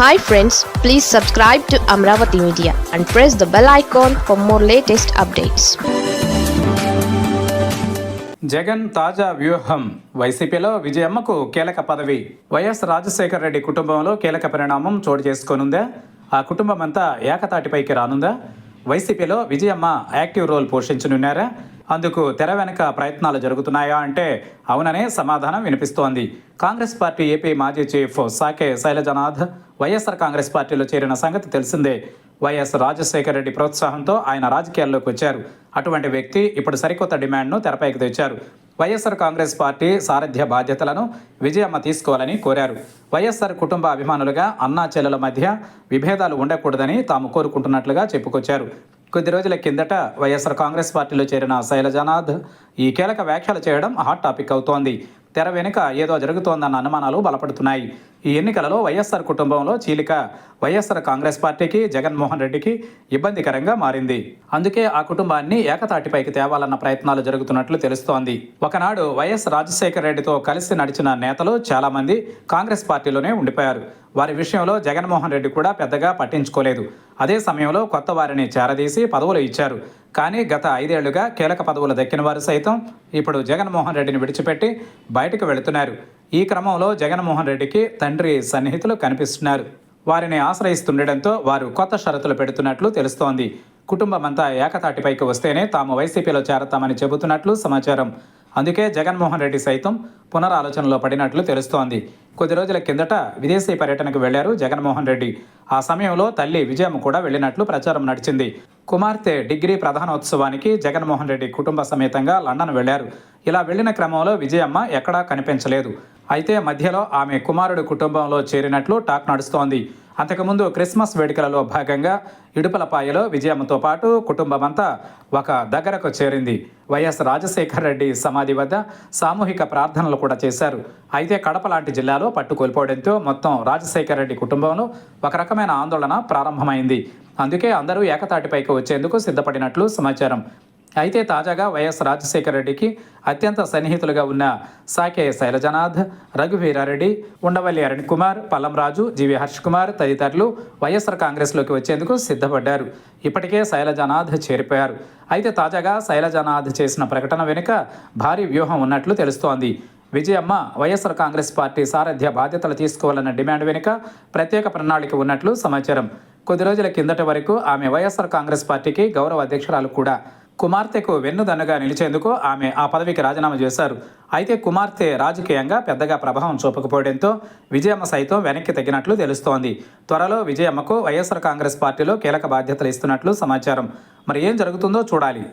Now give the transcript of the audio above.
Hi friends please subscribe to Amaravati media and press the bell icon for more latest updates Jagan తాజా వ్యూహం. వైసీపీలో విజయమ్మకు కీలక పదవి. YS Rajasekhara Reddy కుటుంబంలో కీలక పరిణామం చోటు చేసుకోనుందా? ఆ కుటుంబం అంతా ఏకతాటిపైకి రానుందా? వైసీపీలో విజయమ్మ యాక్టివ్ రోల్ పోషించనున్నారా? అందుకు తెర వెనక ప్రయత్నాలు జరుగుతున్నాయా అంటే అవుననే సమాధానం వినిపిస్తోంది. కాంగ్రెస్ పార్టీ ఏపీ మాజీ chief Sake Sailajanath YSR Congress పార్టీలో చేరిన సంగతి తెలిసిందే. వైఎస్ రాజశేఖర రెడ్డి ప్రోత్సాహంతో ఆయన రాజకీయాల్లోకి వచ్చారు. అటువంటి వ్యక్తి ఇప్పుడు సరికొత్త డిమాండ్ను తెరపైకి తెచ్చారు. వైఎస్ఆర్ కాంగ్రెస్ పార్టీ సారథ్య బాధ్యతలను విజయమ్మ తీసుకోవాలని కోరారు. వైఎస్ఆర్ కుటుంబ అభిమానులుగా అన్నా చెల్లెల మధ్య విభేదాలు ఉండకూడదని తాము కోరుకుంటున్నట్లుగా చెప్పుకొచ్చారు. కొద్ది రోజుల కిందట వైఎస్ఆర్ కాంగ్రెస్ పార్టీలో చేరిన శైలజనాథ్ ఈ కీలక వ్యాఖ్యలు చేయడం హాట్ టాపిక్ అవుతోంది. తెర వెనుక ఏదో జరుగుతోందన్న అనుమానాలు బలపడుతున్నాయి. ఈ ఎన్నికలలో వైఎస్ఆర్ కుటుంబంలో చీలిక. వైఎస్ఆర్ కాంగ్రెస్ పార్టీకి జగన్మోహన్ రెడ్డికి ఇబ్బందికరంగా మారింది. అందుకే ఆ కుటుంబాన్ని ఏకతాటిపైకి తేవాలన్న ప్రయత్నాలు జరుగుతున్నట్లు తెలుస్తోంది. ఒకనాడు వైఎస్ రాజశేఖర రెడ్డితో కలిసి నడిచిన నేతలు చాలామంది కాంగ్రెస్ పార్టీలోనే ఉండిపోయారు. వారి విషయంలో జగన్మోహన్ రెడ్డి కూడా పెద్దగా పట్టించుకోలేదు. అదే సమయంలో కొత్త వారిని చేరదీసి పదవులు ఇచ్చారు. కానీ గత ఐదేళ్ళుగా కీలక పదవులు దక్కిన వారు సైతం ఇప్పుడు జగన్మోహన్ రెడ్డిని విడిచిపెట్టి బయటకు వెళుతున్నారు. ఈ క్రమంలో జగన్మోహన్ రెడ్డికి తండ్రి సన్నిహితులు కనిపిస్తున్నారు. వారిని ఆశ్రయిస్తుండటంతో వారు కొత్త షరతులు పెడుతున్నట్లు తెలుస్తోంది. కుటుంబమంతా ఏకతాటిపైకి వస్తేనే తాము వైసీపీలో చేరతామని చెబుతున్నట్లు సమాచారం. అందుకే జగన్మోహన్ రెడ్డి సైతం పునరాలోచనలో పడినట్లు తెలుస్తోంది. కొద్ది రోజుల కిందట విదేశీ పర్యటనకు వెళ్ళారు జగన్మోహన్ రెడ్డి. ఆ సమయంలో తల్లి విజయమ్మ కూడా వెళ్ళినట్లు ప్రచారం నడిచింది. కుమార్తె డిగ్రీ ప్రధానోత్సవానికి జగన్మోహన్ రెడ్డి కుటుంబ సమేతంగా లండన్ వెళ్ళారు. ఇలా వెళ్ళిన క్రమంలో విజయమ్మ ఎక్కడా కనిపించలేదు. అయితే మధ్యలో ఆమె కుమారుడు కుటుంబంలో చేరినట్లు టాక్ నడుస్తోంది. అంతకుముందు క్రిస్మస్ వేడుకలలో భాగంగా ఇడుపలపాయలో విజయమ్మతో పాటు కుటుంబమంతా ఒక దగ్గరకు చేరింది. వైఎస్ రాజశేఖర్ రెడ్డి సమాధి వద్ద సామూహిక ప్రార్థనలు కూడా చేశారు. అయితే కడప లాంటి జిల్లాలో పట్టు కోల్పోవడంతో మొత్తం రాజశేఖర్ రెడ్డి కుటుంబంలో ఒక రకమైన ఆందోళన ప్రారంభమైంది. అందుకే అందరూ ఏకతాటిపైకి వచ్చేందుకు సిద్ధపడినట్లు సమాచారం అయితే తాజాగా వైఎస్ రాజశేఖర రెడ్డికి అత్యంత సన్నిహితులుగా ఉన్న సాకే శైలజనాథ్ రఘువీరారెడ్డి ఉండవల్లి అరుణ్ కుమార్ పల్లంరాజు జీవి హర్ష్ కుమార్ తదితరులు వైఎస్ఆర్ కాంగ్రెస్లోకి వచ్చేందుకు సిద్ధపడ్డారు. ఇప్పటికే శైలజనాథ్ చేరిపోయారు. అయితే తాజాగా శైలజనాథ్ చేసిన ప్రకటన వెనుక భారీ వ్యూహం ఉన్నట్లు తెలుస్తోంది. విజయమ్మ వైఎస్ఆర్ కాంగ్రెస్ పార్టీ సారథ్య బాధ్యతలు తీసుకోవాలన్న డిమాండ్ వెనుక ప్రత్యేక ప్రణాళిక ఉన్నట్లు సమాచారం. కొద్ది రోజుల కిందటి వరకు ఆమె వైఎస్ఆర్ కాంగ్రెస్ పార్టీకి గౌరవ అధ్యక్షురాలు కూడా కుమార్తెకు వెన్నుదన్నుగా నిలిచేందుకు ఆమె ఆ పదవికి రాజీనామా చేశారు. అయితే కుమార్తె రాజకీయంగా పెద్దగా ప్రభావం చూపకపోవడంతో విజయమ్మ సైతం వెనక్కి తగ్గినట్లు తెలుస్తోంది. త్వరలో విజయమ్మకు వైఎస్ఆర్ కాంగ్రెస్ పార్టీలో కీలక బాధ్యతలు ఇస్తున్నట్లు సమాచారం. మరి ఏం జరుగుతుందో చూడాలి.